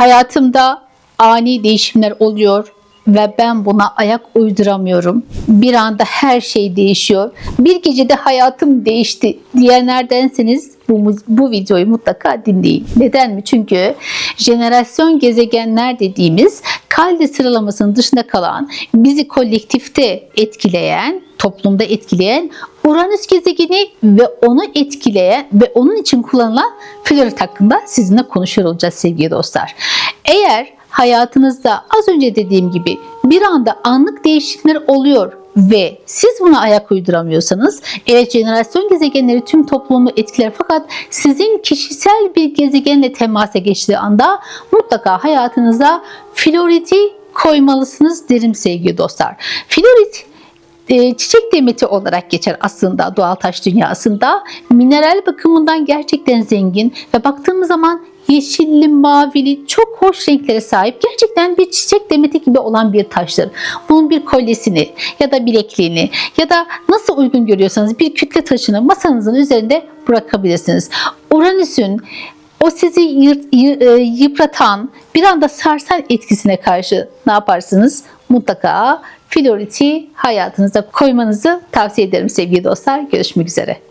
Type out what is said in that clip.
Hayatımda ani değişimler oluyor ve ben buna ayak uyduramıyorum. Bir anda her şey değişiyor. Bir gecede hayatım değişti diyenlerdenseniz bu, bu videoyu mutlaka dinleyin. Neden mi? Çünkü jenerasyon gezegenler dediğimiz kalde sıralamasının dışında kalan bizi kolektifte etkileyen, toplumda etkileyen Uranüs gezegeni ve onu etkileyen ve onun için kullanılan florit hakkında sizinle konuşuyor olacağız sevgili dostlar. Eğer hayatınızda az önce dediğim gibi bir anda anlık değişiklikler oluyor ve siz buna ayak uyduramıyorsanız evet jenerasyon gezegenleri tüm toplumu etkiler fakat sizin kişisel bir gezegenle temasa geçtiği anda mutlaka hayatınıza floriti koymalısınız derim sevgili dostlar. Florit e, çiçek demeti olarak geçer aslında doğal taş dünyasında. Mineral bakımından gerçekten zengin ve baktığımız zaman yeşilli, mavili, çok hoş renklere sahip gerçekten bir çiçek demeti gibi olan bir taştır. Bunun bir kolyesini ya da bilekliğini ya da nasıl uygun görüyorsanız bir kütle taşını masanızın üzerinde bırakabilirsiniz. Uranüs'ün o sizi e, yıpratan, bir anda sarsan etkisine karşı ne yaparsınız? Mutlaka floriti hayatınıza koymanızı tavsiye ederim sevgili dostlar. Görüşmek üzere.